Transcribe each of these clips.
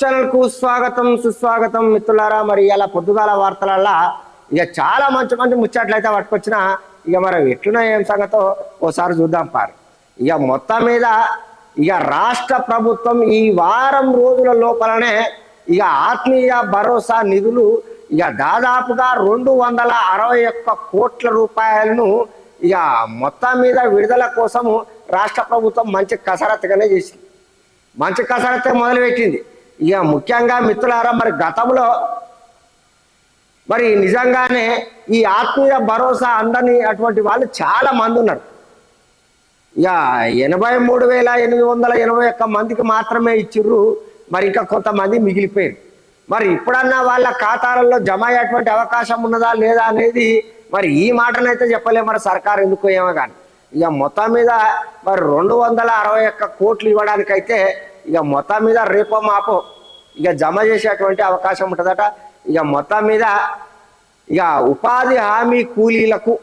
ఛానల్కు స్వాగతం సుస్వాగతం మిత్రులారా. మరి ఇలా పొద్దుగాల వార్తలల్లా ఇక చాలా మంచి మంచి ముచ్చట్లయితే పట్టుకొచ్చిన ఇక మరి ఎట్లున్నా ఏం సంగతో ఓసారి చూద్దాం పారు. ఇక మొత్తం మీద ఇక రాష్ట్ర ప్రభుత్వం ఈ వారం రోజుల లోపలనే ఇక ఆత్మీయ భరోసా నిధులు ఇక దాదాపుగా రెండు వందల అరవై ఒక్క కోట్ల రూపాయలను ఇక మొత్తం మీద విడుదల కోసము రాష్ట్ర ప్రభుత్వం మంచి కసరత్తుగానే చేసింది. మంచి కసరత్తే మొదలుపెట్టింది. ఇక ముఖ్యంగా మిత్రులారా మరి గతంలో మరి నిజంగానే ఈ ఆత్మీయ భరోసా అందని అటువంటి వాళ్ళు చాలా మంది ఉన్నారు. ఇక ఎనభై మూడు వేల ఎనిమిది వందల ఎనభై ఒక్క మందికి మాత్రమే ఇచ్చిర్రు మరి ఇంకా కొంతమంది మిగిలిపోయారు. మరి ఇప్పుడన్నా వాళ్ళ ఖాతాలలో జమ అయ్యేటువంటి అవకాశం ఉన్నదా లేదా అనేది మరి ఈ మాటనైతే చెప్పలే మరి సర్కారు ఎందుకు ఏమో కానీ ఇక మొత్తం మీద మరి రెండు వందల అరవై ఒక్క కోట్లు ఇవ్వడానికైతే ఇక మొత్తం మీద రేపో మాపో ఇక జమ చేసేటువంటి అవకాశం ఉంటుందట. ఇక మొత్తం మీద ఇక ఉపాధి హామీ కూలీలకు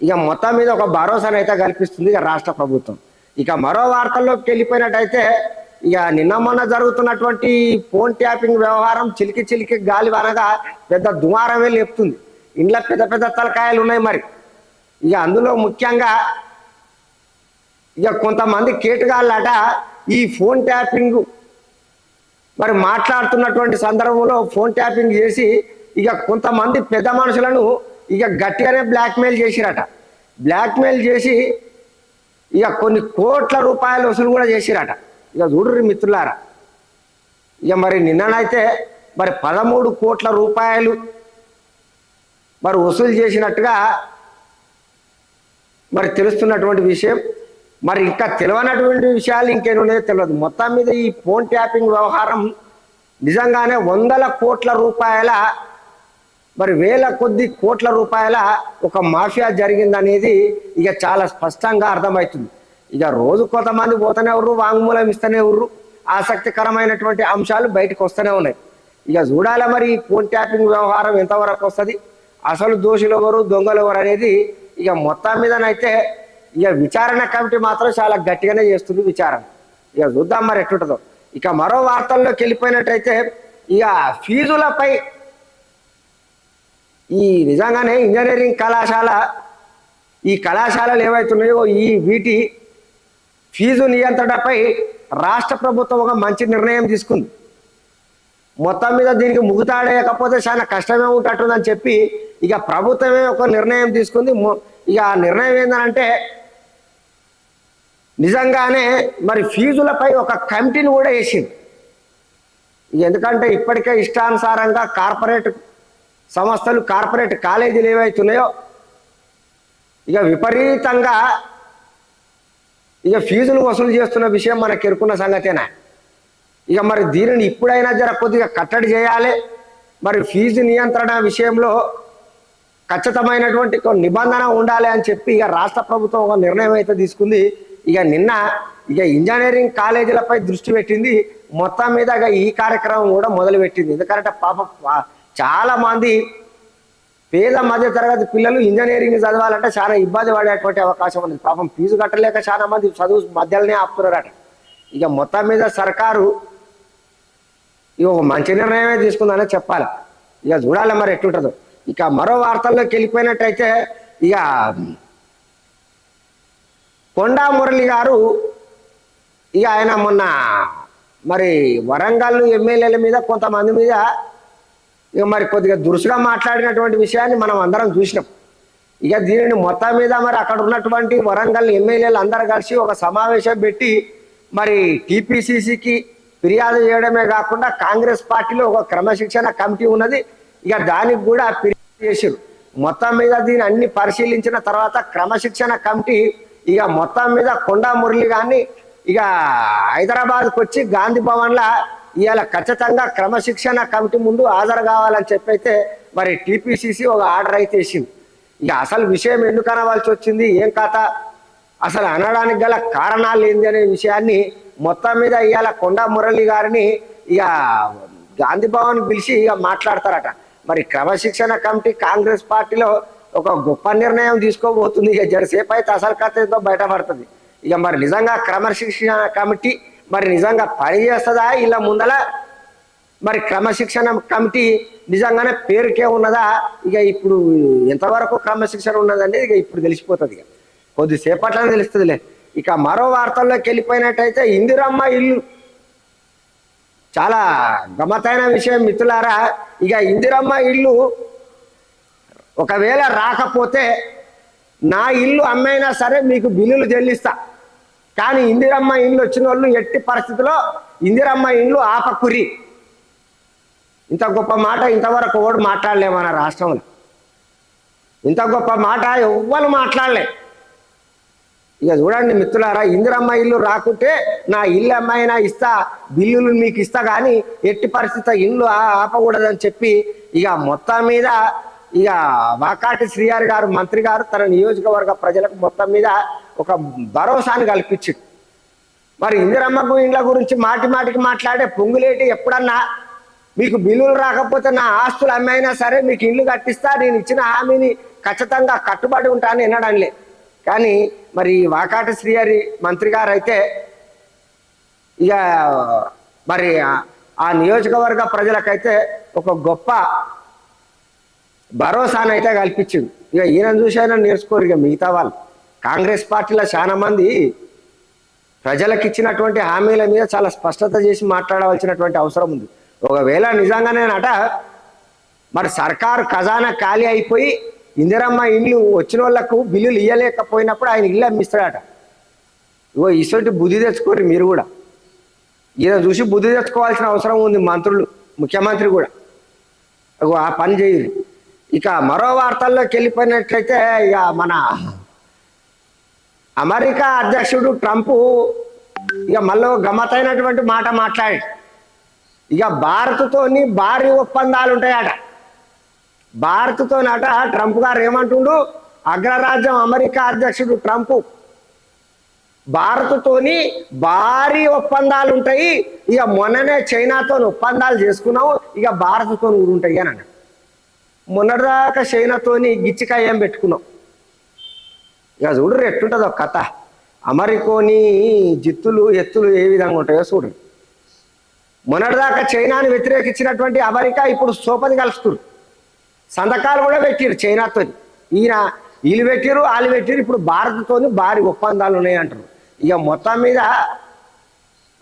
ఇక మొత్తం మీద ఒక భరోసానైతే కల్పిస్తుంది ఇక రాష్ట్ర ప్రభుత్వం. ఇక మరో వార్తల్లోకి వెళ్ళిపోయినట్టయితే ఇక నిన్న మొన్న జరుగుతున్నటువంటి ఫోన్ ట్యాపింగ్ వ్యవహారం చిలికి చిలికి గాలి వనగా పెద్ద దుమారమే లేపుతుంది. ఇంట్లో పెద్ద పెద్ద తలకాయలు ఉన్నాయి మరి. ఇక అందులో ముఖ్యంగా ఇక కొంతమంది కేటుగాళ్ళట ఈ ఫోన్ ట్యాపింగ్ మరి మాట్లాడుతున్నటువంటి సందర్భంలో ఫోన్ ట్యాపింగ్ చేసి ఇక కొంతమంది పెద్ద మనుషులను ఇక గట్టిగానే బ్లాక్మెయిల్ చేసిరట. బ్లాక్మెయిల్ చేసి ఇక కొన్ని కోట్ల రూపాయల వసూలు కూడా చేసిరట. ఇక చూడరు మిత్రులారా ఇక మరి నిన్ననైతే మరి పదమూడు కోట్ల రూపాయలు మరి వసూలు చేసినట్టుగా మరి తెలుస్తున్నటువంటి విషయం. మరి ఇంకా తెలియనటువంటి విషయాలు ఇంకేమున్నాయో తెలియదు. మొత్తం మీద ఈ ఫోన్ ట్యాపింగ్ వ్యవహారం నిజంగానే వందల కోట్ల రూపాయల మరి వేల కొద్ది కోట్ల రూపాయల ఒక మాఫియా జరిగిందనేది ఇక చాలా స్పష్టంగా అర్థమవుతుంది. ఇక రోజు కొంతమంది పోతూనే ఉర్రు వాంగ్మూలం ఇస్తూనే ఉర్రు ఆసక్తికరమైనటువంటి అంశాలు బయటకు వస్తూనే ఉన్నాయి. ఇక చూడాలి మరి ఈ ఫోన్ ట్యాపింగ్ వ్యవహారం ఎంతవరకు వస్తుంది? అసలు దోషులు ఎవరు దొంగలు ఎవరు అనేది ఇక మొత్తం మీదనైతే ఇక విచారణ కమిటీ మాత్రం చాలా గట్టిగానే చేస్తుంది విచారణ. ఇక చూద్దాం మరి ఎట్టుంటుందో ఇక మరో వార్తల్లోకి వెళ్ళిపోయినట్టయితే ఇక ఫీజులపై ఈ నిజంగానే ఇంజనీరింగ్ కళాశాల ఈ కళాశాలలు ఏవైతున్నాయో ఈ వీటి ఫీజు నియంత్రణపై రాష్ట్ర ప్రభుత్వం ఒక మంచి నిర్ణయం తీసుకుంది. మొత్తం మీద దీనికి ముగుతాడేయకపోతే చాలా కష్టమే ఉంటుందని చెప్పి ఇక ప్రభుత్వమే ఒక నిర్ణయం తీసుకుంది. ఇక ఆ నిర్ణయం ఏంటంటే నిజంగానే మరి ఫీజులపై ఒక కమిటీని కూడా వేసింది. ఎందుకంటే ఇప్పటికే ఇష్టానుసారంగా కార్పొరేట్ సంస్థలు కార్పొరేట్ కాలేజీలు ఏవైతున్నాయో ఇక విపరీతంగా ఇక ఫీజులు వసూలు చేస్తున్న విషయం మనకు ఎరుకున్న సంగతేనా? ఇక మరి దీనిని ఇప్పుడైనా జర కొద్దిగా కట్టడి చేయాలి. మరి ఫీజు నియంత్రణ విషయంలో ఖచ్చితమైనటువంటి నిబంధన ఉండాలి అని చెప్పి ఇక రాష్ట్ర ప్రభుత్వం ఒక నిర్ణయం అయితే తీసుకుంది. ఇక నిన్న ఇక ఇంజనీరింగ్ కాలేజీలపై దృష్టి పెట్టింది. మొత్తం మీద ఇక ఈ కార్యక్రమం కూడా మొదలు పెట్టింది ఎందుకంటే పాప చాలా మంది పేద మధ్య తరగతి పిల్లలు ఇంజనీరింగ్ చదవాలంటే చాలా ఇబ్బంది పడేటువంటి అవకాశం ఉంది పాపం ఫీజు కట్టలేక చాలా మంది చదువు మధ్యలోనే ఆపుతున్నారట. ఇక మొత్తం మీద సర్కారు ఇక ఒక మంచి నిర్ణయమే తీసుకుందనే చెప్పాలి. ఇక చూడాలి మరి ఎట్లుంటుందో. ఇక మరో వార్తల్లోకి వెళ్ళిపోయినట్టయితే ఇక కొండా మురళి గారు ఇక ఆయన మొన్న మరి వరంగల్ ఎమ్మెల్యేల మీద కొంతమంది మీద ఇక మరి కొద్దిగా దురుసుగా మాట్లాడినటువంటి విషయాన్ని మనం అందరం చూసినాం. ఇక దీనిని మొత్తం మీద మరి అక్కడ ఉన్నటువంటి వరంగల్ ఎమ్మెల్యేలు అందరు కలిసి ఒక సమావేశం పెట్టి మరి టీపీసీసీకి ఫిర్యాదు చేయడమే కాకుండా కాంగ్రెస్ పార్టీలో ఒక క్రమశిక్షణ కమిటీ ఉన్నది. ఇక దానికి కూడా చేసారు మొత్తం మీద దీన్ని అన్ని పరిశీలించిన తర్వాత క్రమశిక్షణ కమిటీ ఇక మొత్తం మీద కొండా మురళి గారిని ఇక హైదరాబాద్కి వచ్చి గాంధీ భవన్లో ఇవాళ ఖచ్చితంగా క్రమశిక్షణ కమిటీ ముందు హాజరు కావాలని చెప్పైతే మరి టీపీసీసీ ఒక ఆర్డర్ అయితే వేసింది. ఇక అసలు విషయం ఎందుకు అనవలసి వచ్చింది? ఏం కథ? అసలు అనడానికి గల కారణాలు ఏంది అనే విషయాన్ని మొత్తం మీద ఇవాళ కొండా మురళి గారిని ఇక గాంధీ భవన్ పిలిచి ఇక మాట్లాడతారట. మరి క్రమశిక్షణ కమిటీ కాంగ్రెస్ పార్టీలో ఒక గొప్ప నిర్ణయం తీసుకోబోతుంది. ఇక జరసేపు అయితే అసలు కథతో బయటపడుతుంది. ఇక మరి నిజంగా క్రమశిక్షణ కమిటీ మరి నిజంగా పని చేస్తుందా ఇలా ముందల మరి క్రమశిక్షణ కమిటీ నిజంగానే పేరుకే ఉన్నదా? ఇక ఇప్పుడు ఎంతవరకు క్రమశిక్షణ ఉన్నదండి ఇక ఇప్పుడు తెలిసిపోతుంది ఇక. కొద్దిసేపట్లో తెలుస్తుందిలే. ఇక మరో వార్తల్లోకి వెళ్ళిపోయినట్టయితే ఇందిరమ్మ ఇల్లు చాలా గమ్మతైన విషయం మిత్రులారా. ఇక ఇందిరమ్మ ఇల్లు ఒకవేళ రాకపోతే నా ఇల్లు అమ్మైనా సరే మీకు బిల్లులు చెల్లిస్తా. కానీ ఇందిరమ్మ ఇల్లు వచ్చిన వాళ్ళు ఎట్టి పరిస్థితిలో ఇందిరమ్మ ఇల్లు ఆపకురి ఇంత గొప్ప మాట ఇంతవరకు ఎవడు మాట్లాడలే మన రాష్ట్రంలో. ఇంత గొప్ప మాట ఎవ్వరు మాట్లాడలే. ఇక చూడండి మిత్రులారా ఇందిరమ్మ ఇల్లు రాకుంటే నా ఇల్లు అమ్మాయినా ఇస్తా బిల్లులు మీకు ఇస్తా కానీ ఎట్టి పరిస్థితి ఇల్లు ఆపకూడదని చెప్పి ఇక మొత్తం మీద ఇక వాకాటి శ్రీహారి గారు మంత్రి గారు తన నియోజకవర్గ ప్రజలకు మొత్తం మీద ఒక భరోసాను కల్పించిండు. మరి ఇందిరమ్మకు ఇండ్ల గురించి మాటి మాటికి మాట్లాడే పొంగులేటి ఎప్పుడన్నా మీకు బిల్లులు రాకపోతే నా ఆస్తులు అమ్మైనా సరే మీకు ఇల్లు కట్టిస్తా నేను ఇచ్చిన హామీని ఖచ్చితంగా కట్టుబడి ఉంటాను వినడంలే కానీ మరి వాకాట శ్రీహరి మంత్రి గారు అయితే ఇక మరి ఆ- నియోజకవర్గ ప్రజలకైతే ఒక గొప్ప భరోసాను అయితే కల్పించింది. ఇక ఈయన చూసైనా నేర్చుకోరు ఇక మిగతా వాళ్ళు. కాంగ్రెస్ పార్టీలో చాలా మంది ప్రజలకు ఇచ్చినటువంటి హామీల మీద చాలా స్పష్టత చేసి మాట్లాడవలసినటువంటి అవసరం ఉంది. ఒకవేళ నిజంగానేనట మరి సర్కారు ఖజానా ఖాళీ అయిపోయి ఇందిరమ్మ ఇల్లు వచ్చిన వాళ్ళకు బిల్లులు ఇవ్వలేకపోయినప్పుడు ఆయన ఇల్లు అమ్మిస్తాడట. ఇగో ఇటువంటి బుద్ధి తెచ్చుకోరు మీరు కూడా. ఈయన చూసి బుద్ధి తెచ్చుకోవాల్సిన అవసరం ఉంది మంత్రులు ముఖ్యమంత్రి కూడా. ఇగో ఆ పని చేయరు ఇక మరో వార్తల్లోకి వెళ్ళిపోయినట్లయితే ఇక మన అమెరికా అధ్యక్షుడు ట్రంప్ ఇక మళ్ళీ గమ్మతైనటువంటి మాట మాట్లాడి ఇక భారత్తోని భారీ ఒప్పందాలు ఉంటాయట. భారత్తోనట ట్రంప్ గారు ఏమంటుండు? అగ్రరాజ్యం అమెరికా అధ్యక్షుడు ట్రంప్. భారత్తోని భారీ ఒప్పందాలు ఉంటాయి. ఇక మొన్ననే చైనాతో ఒప్పందాలు చేసుకున్నావు. ఇక భారత్తో కూడా ఉంటాయి అని అన్నాడు. మొన్నటిదాకా చైనాతోని గిచ్చికాయం ఏం పెట్టుకున్నావు. ఇక చూడరు ఎట్టుంటుంది ఒక కథ. అమెరికోని జిత్తులు ఎత్తులు ఏ విధంగా ఉంటాయో చూడండి మొన్నటిదాకా చైనాని వ్యతిరేకించినటువంటి అమెరికా ఇప్పుడు సోపది కలుస్తుంది. సంతకాలు కూడా పెట్టిరు చైనాతో. ఈయన వీళ్ళు పెట్టిరు వాళ్ళు పెట్టిరు ఇప్పుడు భారత్తో భారీ ఒప్పందాలు ఉన్నాయి అంటారు ఇక మొత్తం మీద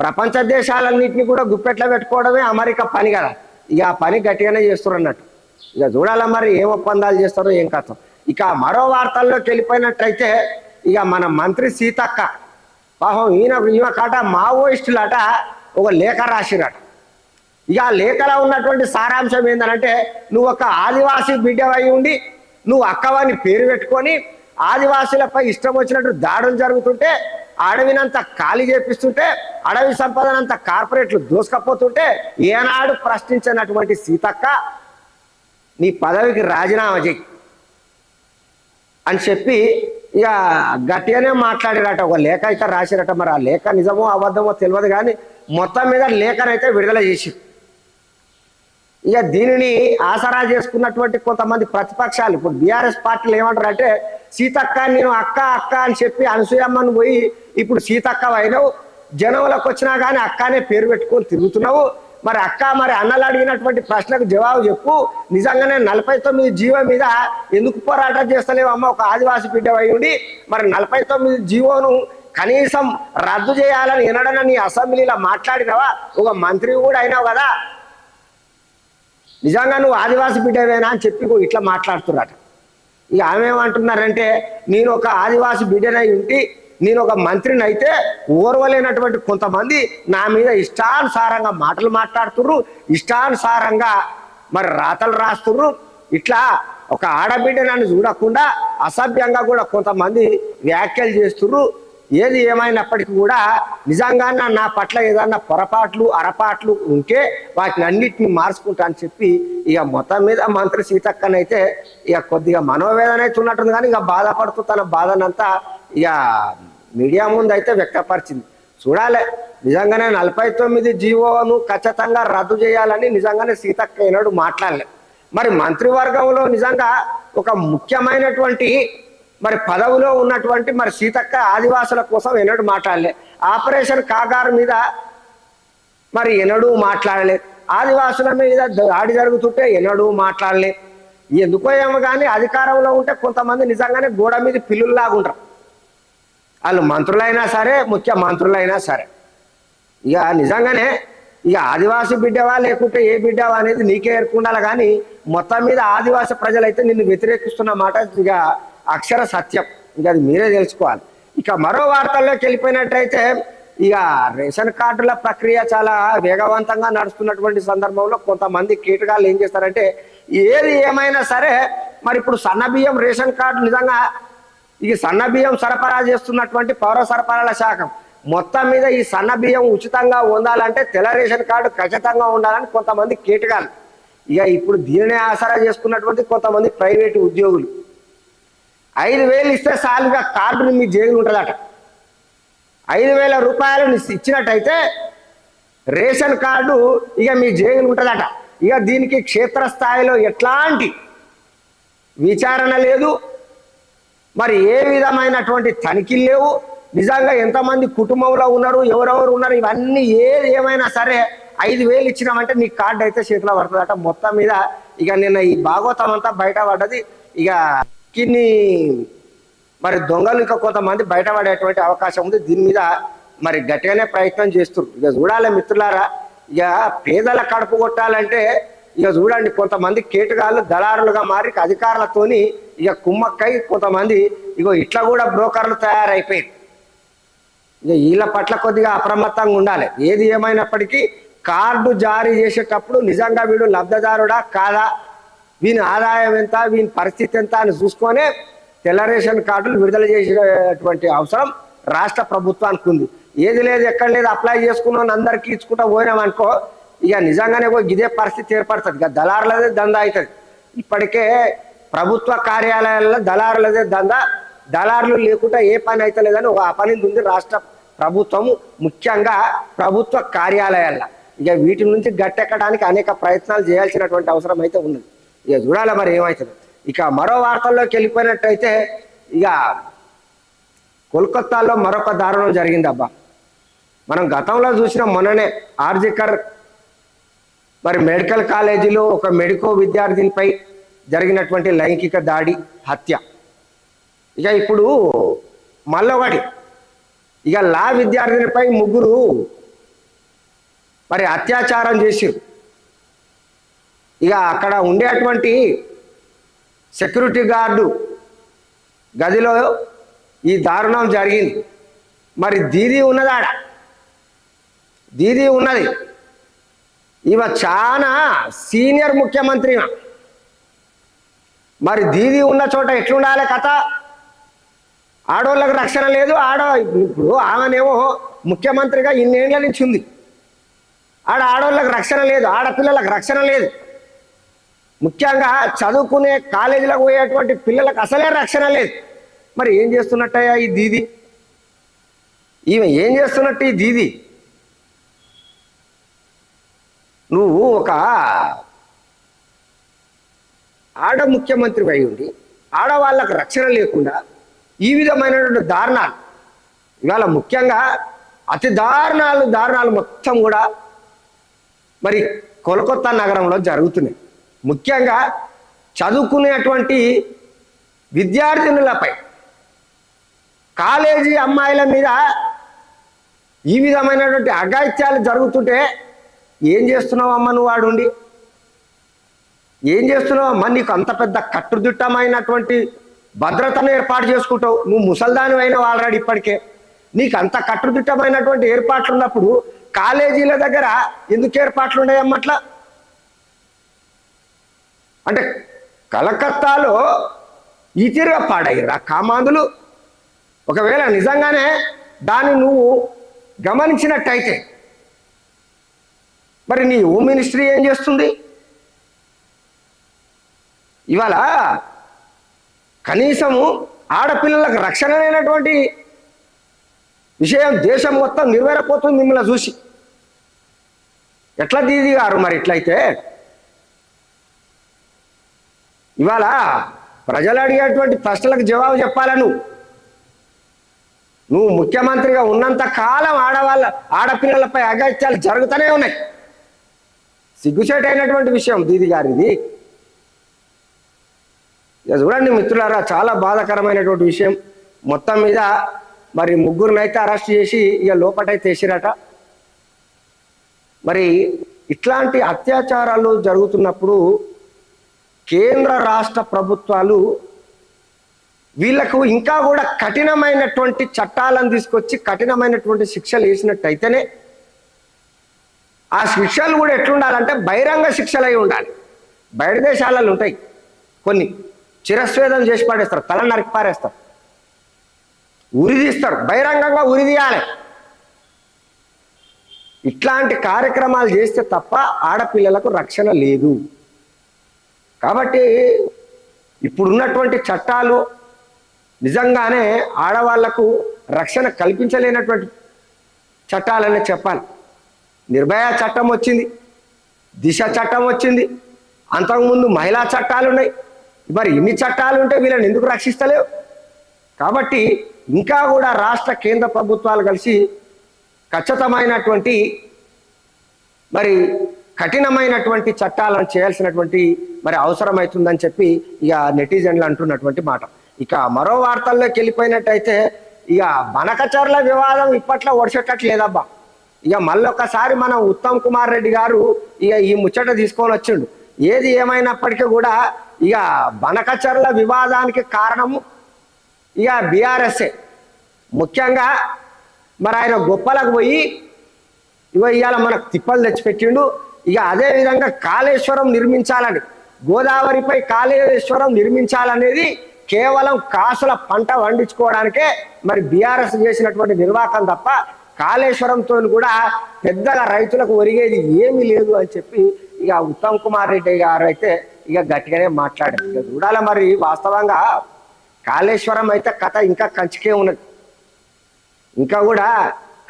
ప్రపంచ దేశాలన్నింటినీ కూడా గుప్పెట్లో పెట్టుకోవడమే అమెరికా పని కదా. ఇక ఆ పని గట్టిగానే చేస్తారు అన్నట్టు. ఇక చూడాలా మరి ఏం ఒప్పందాలు చేస్తారో ఏం కథ. ఇక మరో వార్తల్లోకి వెళ్ళిపోయినట్టయితే ఇక మన మంత్రి సీతక్క పాపం ఈయన ఈమె కాట మావోయిస్టులట ఒక లేఖ రాసిరట. ఇక ఆ లేఖలో ఉన్నటువంటి సారాంశం ఏంటంటే నువ్వు ఒక ఆదివాసీ బిడ్డవై ఉండి నువ్వు అక్కవాని పేరు పెట్టుకొని ఆదివాసులపై ఇష్టం వచ్చినట్టు దాడులు జరుగుతుంటే అడవినంత ఖాళీ చేపిస్తుంటే అడవి సంపదనంత కార్పొరేట్లు దోసుకపోతుంటే ఏనాడు ప్రశ్నించినటువంటి సీతక్క నీ పదవికి రాజీనామా చెయ్యి అని చెప్పి ఇక గట్టిగానే మాట్లాడిరట. ఒక లేఖ అయితే రాసిరట. మరి ఆ లేఖ నిజమో అబద్ధమో తెలియదు కానీ మొత్తం మీద లేఖనైతే విడుదల చేసి ఇక దీనిని ఆసరా చేసుకున్నటువంటి కొంతమంది ప్రతిపక్షాలు. ఇప్పుడు బీఆర్ఎస్ పార్టీలు ఏమంటారు అంటే సీతక్క నేను అక్క అక్క అని చెప్పి అనసూయమ్మను పోయి ఇప్పుడు సీతక్క అయినావు. జనంలోకి వచ్చినా కానీ అక్కనే పేరు పెట్టుకొని తిరుగుతున్నావు. మరి అక్క మరి అన్నలు అడిగినటువంటి ప్రశ్నకు జవాబు చెప్పు. నిజంగానే నలభై తొమ్మిది జీవో మీద ఎందుకు పోరాటం చేస్తలేవు అమ్మ? ఒక ఆదివాసి బిడ్డ ఉండి మరి నలభై తొమ్మిది జీవోను కనీసం రద్దు చేయాలని వినడన నీ అసెంబ్లీలో మాట్లాడినవా? ఒక మంత్రి కూడా అయినావు కదా. నిజంగా నువ్వు ఆదివాసి బిడ్డవేనా అని చెప్పి ఇట్లా మాట్లాడుతున్నట. ఇక ఆమె ఏమంటున్నారంటే నేను ఒక ఆదివాసి బిడ్డనై ఉంటే నేను ఒక మంత్రిని అయితే ఓర్వలేనటువంటి కొంతమంది నా మీద ఇష్టానుసారంగా మాటలు మాట్లాడుతుర్రు ఇష్టానుసారంగా మరి రాతలు రాస్తుర్రు. ఇట్లా ఒక ఆడబిడ్డ నన్ను చూడకుండా అసభ్యంగా కూడా కొంతమంది వ్యాఖ్యలు చేస్తుర్రు. ఏది ఏమైనప్పటికీ కూడా నిజంగా నా- నా పట్ల ఏదన్నా పొరపాట్లు అరపాట్లు ఉంటే వాటిని అన్నిటిని మార్చుకుంటా అని చెప్పి ఇక మొత్తం మీద మంత్రి సీతక్కనైతే ఇక కొద్దిగా మనోవేదన అయితే ఉన్నట్టుంది కానీ ఇక బాధపడుతూ తన బాధనంతా ఇక మీడియా ముందు అయితే వ్యక్తపరిచింది. చూడాలి నిజంగానే నలభై తొమ్మిది జీవోను ఖచ్చితంగా రద్దు చేయాలని నిజంగానే సీతక్క ఈనాడు మాట్లాడలే. మరి మంత్రివర్గంలో నిజంగా ఒక ముఖ్యమైనటువంటి మరి పదవిలో ఉన్నటువంటి మరి సీతక్క ఆదివాసుల కోసం ఎన్నడూ మాట్లాడలే. ఆపరేషన్ కాగారు మీద మరి ఎన్నడూ మాట్లాడలేదు ఆదివాసుల మీద దాడి జరుగుతుంటే ఎన్నడూ మాట్లాడలే. ఎందుకో ఏమో కానీ అధికారంలో ఉంటే కొంతమంది నిజంగానే గోడ మీద పిల్లుల్లాగా ఉంటారు వాళ్ళు మంత్రులైనా సరే ముఖ్య మంత్రులైనా సరే. ఇక నిజంగానే ఇక ఆదివాసి బిడ్డవా లేకుంటే ఏ బిడ్డవా అనేది నీకే ఏర్కొండాలి కానీ మొత్తం మీద ఆదివాసి ప్రజలైతే నిన్ను వ్యతిరేకిస్తున్న మాట ఇక అక్షర సత్యం. ఇంకా అది మీరే తెలుసుకోవాలి. ఇక మరో వార్తల్లోకి వెళ్ళిపోయినట్టయితే ఇక రేషన్ కార్డుల ప్రక్రియ చాలా వేగవంతంగా నడుస్తున్నటువంటి సందర్భంలో కొంతమంది కీటకాలు ఏం చేస్తారంటే ఏది ఏమైనా సరే మరి ఇప్పుడు సన్న బియ్యం రేషన్ కార్డు నిజంగా ఈ సన్న బియ్యం సరఫరా చేస్తున్నటువంటి పౌర సరఫరాల శాఖ మొత్తం మీద ఈ సన్న బియ్యం ఉచితంగా ఉండాలంటే తెల్ల రేషన్ కార్డు ఖచ్చితంగా ఉండాలని కొంతమంది కీటకాలు. ఇక ఇప్పుడు దీనినే ఆసరా చేసుకున్నటువంటి కొంతమంది ప్రైవేటు ఉద్యోగులు. ఐదు వేలు ఇస్తే సాలుగా కార్డుని మీ జేబులు ఉంటుందట. ఐదు వేల రూపాయలు ఇచ్చినట్టయితే రేషన్ కార్డు ఇక మీ జేబులు ఉంటుందట. ఇక దీనికి క్షేత్రస్థాయిలో ఎట్లాంటి విచారణ లేదు. మరి ఏ విధమైనటువంటి తనిఖీలు లేవు. నిజంగా ఎంతమంది కుటుంబంలో ఉన్నారు ఎవరెవరు ఉన్నారు ఇవన్నీ ఏది ఏమైనా సరే ఐదు వేలు ఇచ్చినామంటే నీ కార్డు అయితే చేతిలో పడుతుందట. మొత్తం మీద ఇక నిన్న ఈ భాగవతం అంతా బయట పడ్డది. ఇక కిన్ని మరి దొంగలు ఇంకా కొంతమంది బయటపడేటువంటి అవకాశం ఉంది. దీని మీద మరి గట్టిగానే ప్రయత్నం చేస్తున్నారు. ఇక చూడాలి మిత్రులారా ఇక పేదల కడుపు కొట్టాలంటే ఇక చూడండి కొంతమంది కేటగాళ్ళు దళారులుగా మారి అధికారులతోని ఇక కుమ్మక్కై కొంతమంది ఇగో ఇట్లా కూడా బ్రోకర్లు తయారైపోయారు ఇక వీళ్ళ పట్ల కొద్దిగా అప్రమత్తంగా ఉండాలి. ఏది ఏమైనప్పటికీ కార్డు జారీ చేసేటప్పుడు నిజంగా వీడు లబ్ధదారుడా కాదా వీని ఆదాయం ఎంత వీని పరిస్థితి ఎంత అని చూసుకొనే తెల్ల రేషన్ కార్డులు విడుదల చేసేటువంటి అవసరం రాష్ట్ర ప్రభుత్వానికి ఉంది. ఏది లేదు ఎక్కడ లేదు అప్లై చేసుకున్నాను అందరికీ ఇచ్చుకుంటా పోయినాం అనుకో ఇక నిజంగానే పోయి ఇదే పరిస్థితి ఏర్పడుతుంది. ఇక దళారులదే దందా అవుతుంది. ఇప్పటికే ప్రభుత్వ కార్యాలయాల్లో దళారులదే దందా. దళారులు లేకుండా ఏ పని అయితే లేదని ఒక అపనింది ఉంది రాష్ట్ర ప్రభుత్వము ముఖ్యంగా ప్రభుత్వ కార్యాలయాల్లో. ఇక వీటి నుంచి గట్టెక్కడానికి అనేక ప్రయత్నాలు చేయాల్సినటువంటి అవసరం అయితే ఉన్నది. ఇక చూడాలి మరి ఏమవుతుంది ఇక మరో వార్తల్లోకి వెళ్ళిపోయినట్టయితే ఇక కోల్కత్తాలో మరొక దారుణం జరిగింది అబ్బా మనం గతంలో చూసిన మొన్ననే ఆర్జికర్ మరి మెడికల్ కాలేజీలో ఒక మెడికో విద్యార్థినిపై జరిగినటువంటి లైంగిక దాడి హత్య. ఇక ఇప్పుడు మళ్ళొకటి ఇక లా విద్యార్థినిపై ముగ్గురు మరి అత్యాచారం చేసిరు ఇక అక్కడ ఉండేటువంటి సెక్యూరిటీ గార్డు గదిలో ఈ దారుణం జరిగింది. మరి దీది ఉన్నదాడ? దీది ఉన్నది. ఇవ చాలా సీనియర్ ముఖ్యమంత్రి మరి దీది ఉన్న చోట ఎట్లుండాలి కథ? ఆడవాళ్ళకు రక్షణ లేదు. ఆడ ఇప్పుడు ఆమెనేమో ముఖ్యమంత్రిగా ఇన్నేళ్ళ నుంచి ఉంది. ఆడ ఆడవాళ్ళకి రక్షణ లేదు. ఆడపిల్లలకు రక్షణ లేదు. ముఖ్యంగా చదువుకునే కాలేజీలకు పోయేటువంటి పిల్లలకు అసలే రక్షణ లేదు. మరి ఏం చేస్తున్నట్టయ్యా ఈ దీది? ఈమె ఏం చేస్తున్నట్టు ఈ దీది? నువ్వు ఒక ఆడ ముఖ్యమంత్రి అయి ఉండి ఆడవాళ్ళకు రక్షణ లేకుండా ఈ విధమైనటువంటి దారుణాలు ఇవాళ ముఖ్యంగా అతి దారుణాలు దారుణాలు మొత్తం కూడా మరి కోల్కత్తా నగరంలో జరుగుతున్నాయి. ముఖ్యంగా చదువుకునేటువంటి విద్యార్థినులపై కాలేజీ అమ్మాయిల మీద ఈ విధమైనటువంటి అఘాయిత్యాలు జరుగుతుంటే ఏం చేస్తున్నావు అమ్మ నువ్వు వాడుండి ఏం చేస్తున్నావమ్మ నీకు అంత పెద్ద కట్టుదిట్టమైనటువంటి భద్రతను ఏర్పాటు చేసుకుంటావు. నువ్వు ముసల్దాని అయినావు ఆల్రెడీ ఇప్పటికే. నీకు అంత కట్టుదిట్టమైనటువంటి ఏర్పాట్లు ఉన్నప్పుడు కాలేజీల దగ్గర ఎందుకు ఏర్పాట్లు ఉన్నాయమ్మట్లా అంటే కలకత్తాలో ఈ తీరుగా పాడయ్యారు కామాంధులు ఒకవేళ నిజంగానే దాన్ని నువ్వు గమనించినట్టయితే మరి నీ హోమ్ మినిస్ట్రీ ఏం చేస్తుంది? ఇవాళ కనీసము ఆడపిల్లలకు రక్షణనైనటువంటి విషయం దేశం మొత్తం నెరవేరపోతుంది మిమ్మల్ని చూసి. ఎట్లా దీది గారు మరి ఇట్లయితే ఇవాళ ప్రజలు అడిగేటువంటి ప్రశ్నలకు జవాబు చెప్పాలా నువ్వు? నువ్వు ముఖ్యమంత్రిగా ఉన్నంత కాలం ఆడవాళ్ళ ఆడపిల్లలపై అగత్యాలు జరుగుతూనే ఉన్నాయి. సిగ్గుచేటైనటువంటి విషయం దీది గారిది. ఇక చూడండి మిత్రులారా చాలా బాధాకరమైనటువంటి విషయం. మొత్తం మీద మరి ముగ్గురినైతే అరెస్ట్ చేసి ఇక లోపటైతే వేసిరట మరి ఇట్లాంటి అత్యాచారాలు జరుగుతున్నప్పుడు కేంద్ర రాష్ట్ర ప్రభుత్వాలు వీళ్ళకు ఇంకా కూడా కఠినమైనటువంటి చట్టాలను తీసుకొచ్చి కఠినమైనటువంటి శిక్షలు వేసినట్టయితేనే ఆ శిక్షలు కూడా ఎట్లుండాలంటే బహిరంగ శిక్షలు అయి ఉండాలి. బయట దేశాలలో ఉంటాయి. కొన్ని చిరస్వేదం చేసి పాడేస్తారు తల నరికి పారేస్తారు. ఉరిదీస్తారు బహిరంగంగా ఉరిదీయాలి ఇట్లాంటి కార్యక్రమాలు చేస్తే తప్ప ఆడపిల్లలకు రక్షణ లేదు. కాబట్టి ఇప్పుడున్నటువంటి చట్టాలు నిజంగానే ఆడవాళ్ళకు రక్షణ కల్పించలేనటువంటి చట్టాలనే చెప్పాలి. నిర్భయ చట్టం వచ్చింది దిశ చట్టం వచ్చింది అంతకుముందు మహిళా చట్టాలు ఉన్నాయి మరి ఇన్ని చట్టాలు ఉంటే వీళ్ళని ఎందుకు రక్షిస్తలేవు? కాబట్టి ఇంకా కూడా రాష్ట్ర కేంద్ర ప్రభుత్వాలు కలిసి ఖచ్చితమైనటువంటి మరి కఠినమైనటువంటి చట్టాలను చేయాల్సినటువంటి మరి అవసరమవుతుందని చెప్పి ఇక నెటిజన్లు అంటున్నటువంటి మాట. ఇక మరో వార్తల్లోకి వెళ్ళిపోయినట్టయితే ఇక బనకచర్ల వివాదం ఇప్పట్లో ఒడిచేటట్లు లేదబ్బా ఇక మళ్ళొకసారి మన ఉత్తమ్ కుమార్ రెడ్డి గారు ఇక ఈ ముచ్చట తీసుకొని వచ్చిండు. ఏది ఏమైనప్పటికీ కూడా ఇక బనకచర్ల వివాదానికి కారణము ఇక బీఆర్ఎస్ఏ. ముఖ్యంగా మరి ఆయన గొప్పలకు పోయి ఇవ ఇవాళ మనకు తిప్పలు తెచ్చిపెట్టిండు. ఇక అదే విధంగా కాళేశ్వరం నిర్మించాలని గోదావరిపై కాళేశ్వరం నిర్మించాలనేది కేవలం కాసుల పంట పండించుకోవడానికే మరి బీఆర్ఎస్ చేసినటువంటి నిర్వాహకం తప్ప కాళేశ్వరంతో కూడా పెద్దగా రైతులకు ఒరిగేది ఏమీ లేదు అని చెప్పి ఇక ఉత్తమ్ కుమార్ రెడ్డి గారు అయితే ఇక గట్టిగానే మాట్లాడారు. ఇక చూడాలి మరి వాస్తవంగా కాళేశ్వరం అయితే కథ ఇంకా కంచికే ఉన్నది. ఇంకా కూడా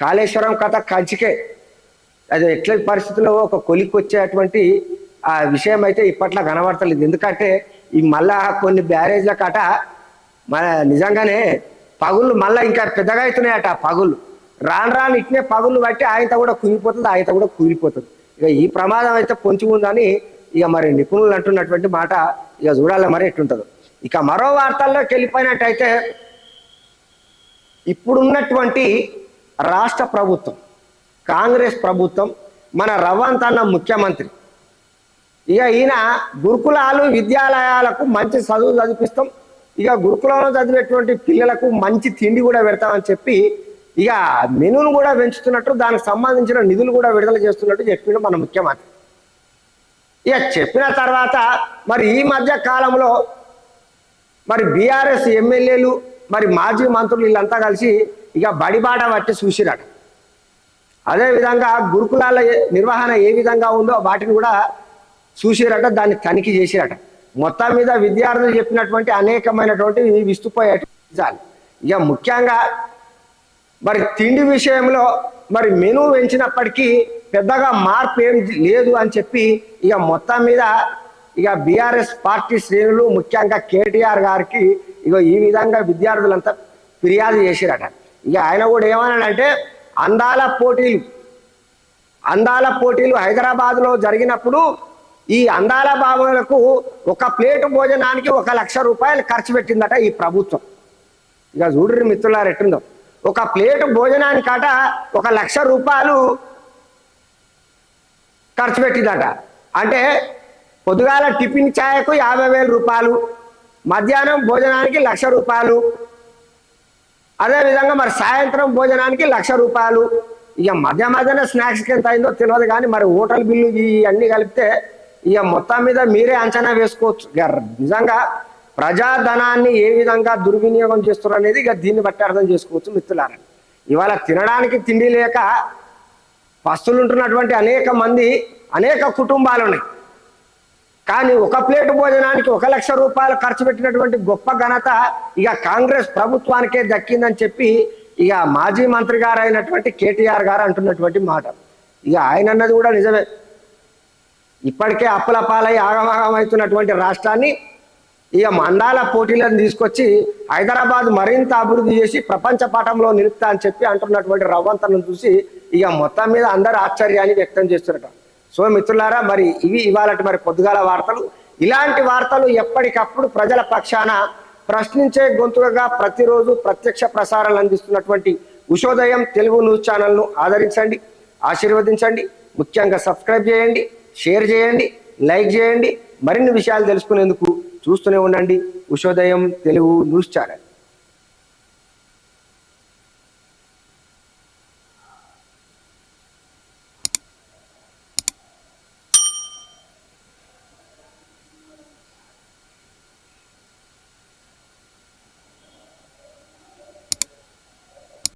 కాళేశ్వరం కథ కంచికే. అది ఎట్ల పరిస్థితుల్లో ఒక కొలికి వచ్చేటువంటి ఆ విషయం అయితే ఇప్పట్లో కనబడతలేదు. ఎందుకంటే ఈ మళ్ళా కొన్ని బ్యారేజ్ల కట మన నిజంగానే పగుళ్ళు మళ్ళీ ఇంకా పెద్దగా అవుతున్నాయట ఆ పగుళ్ళు. రాను రాను ఇట్నే పగుళ్ళు బట్టి ఆయనత కూడా కుంగిపోతుంది ఆయనత కూడా కూలిపోతుంది. ఇక ఈ ప్రమాదం అయితే పొంచి ఉందని ఇక మరి నిపుణులు అంటున్నటువంటి మాట ఇక చూడాలి మరి ఎట్లుంటుందో. ఇక మరో వార్తల్లోకి వెళ్ళిపోయినట్టయితే ఇప్పుడున్నటువంటి రాష్ట్ర ప్రభుత్వం కాంగ్రెస్ ప్రభుత్వం మన రవంత్ అన్న ముఖ్యమంత్రి. ఇక ఈయన గురుకులాలు విద్యాలయాలకు మంచి చదువు చదివిస్తాం ఇక గురుకులంలో చదివేటువంటి పిల్లలకు మంచి తిండి కూడా పెడతామని చెప్పి ఇక మెనును కూడా పెంచుతున్నట్టు దానికి సంబంధించిన నిధులు కూడా విడుదల చేస్తున్నట్టు చెప్పిండు మన ముఖ్యమంత్రి. ఇక చెప్పిన తర్వాత మరి ఈ మధ్య కాలంలో మరి బీఆర్ఎస్ ఎమ్మెల్యేలు మరి మాజీ మంత్రులు వీళ్ళంతా కలిసి ఇక బడిబాట పట్టి చూసిరట. అదే విధంగా గురుకులాల నిర్వహణ ఏ విధంగా ఉందో వాటిని కూడా చూసిరట దాన్ని తనిఖీ చేసిరట. మొత్తం మీద విద్యార్థులు చెప్పినటువంటి అనేకమైనటువంటి విస్తుపోయేటాలు ఇక ముఖ్యంగా మరి తిండి విషయంలో మరి మెను పెంచినప్పటికీ పెద్దగా మార్పు ఏం లేదు అని చెప్పి ఇక మొత్తం మీద ఇక బీఆర్ఎస్ పార్టీ శ్రేణులు ముఖ్యంగా కేటీఆర్ గారికి ఇక ఈ విధంగా విద్యార్థులంతా ఫిర్యాదు చేసిరట. ఇక ఆయన కూడా ఏమన్నాడంటే అందాల పోటీలు. అందాల పోటీలు హైదరాబాద్లో జరిగినప్పుడు ఈ అందాల బాబులకు ఒక ప్లేటు భోజనానికి ఒక లక్ష రూపాయలు ఖర్చు పెట్టిందట ఈ ప్రభుత్వం. ఇక చూడరు మిత్రులారు ఎట్టుందో. ఒక ప్లేటు భోజనానికట ఒక లక్ష రూపాయలు ఖర్చు పెట్టిందట. అంటే పొద్దుగాల టిఫిన్ ఛాయకు యాభై వేల రూపాయలు మధ్యాహ్నం భోజనానికి లక్ష రూపాయలు అదేవిధంగా మరి సాయంత్రం భోజనానికి లక్ష రూపాయలు. ఇక మధ్య మధ్యన స్నాక్స్కి ఎంత అయిందో తెలియదు కానీ మరి హోటల్ బిల్లు ఇవన్నీ కలిపితే ఇక మొత్తం మీద మీరే అంచనా వేసుకోవచ్చు. ఇక నిజంగా ప్రజాధనాన్ని ఏ విధంగా దుర్వినియోగం చేస్తున్నారు అనేది ఇక దీన్ని బట్టి అర్థం చేసుకోవచ్చు మిత్రులారా. ఇవాళ తినడానికి తిండి లేక పస్తులుంటున్నటువంటి అనేక మంది అనేక కుటుంబాలు ఉన్నాయి కానీ ఒక ప్లేట్ భోజనానికి ఒక లక్ష రూపాయలు ఖర్చు పెట్టినటువంటి గొప్ప ఘనత ఇక కాంగ్రెస్ ప్రభుత్వానికే దక్కిందని చెప్పి ఇక మాజీ మంత్రి గారు అయినటువంటి కేటీఆర్ గారు అంటున్నటువంటి మాట. ఇక ఆయన అన్నది కూడా నిజమే. ఇప్పటికే అప్పుల పాలై ఆగమాగమవుతున్నటువంటి రాష్ట్రాన్ని ఇక మండాల పోటీలను తీసుకొచ్చి హైదరాబాద్ మరింత అభివృద్ధి చేసి ప్రపంచ పటంలో నిలుపుతా అని చెప్పి అంటున్నటువంటి రవ్వంతను చూసి ఇక మొత్తం మీద అందరు ఆశ్చర్యాన్ని వ్యక్తం చేస్తున్నారు సో మిత్రులారా మరి ఇవి ఇవాళ మరి పొద్దుగాల వార్తలు. ఇలాంటి వార్తలు ఎప్పటికప్పుడు ప్రజల పక్షాన ప్రశ్నించే గొంతుగా ప్రతిరోజు ప్రత్యక్ష ప్రసారాలు అందిస్తున్నటువంటి ఉషోదయం తెలుగు న్యూస్ ఛానల్ను ఆదరించండి ఆశీర్వదించండి ముఖ్యంగా సబ్స్క్రైబ్ చేయండి షేర్ చేయండి లైక్ చేయండి మరిన్ని విషయాలు తెలుసుకునేందుకు చూస్తూనే ఉండండి ఉషోదయం తెలుగు న్యూస్ ఛానల్.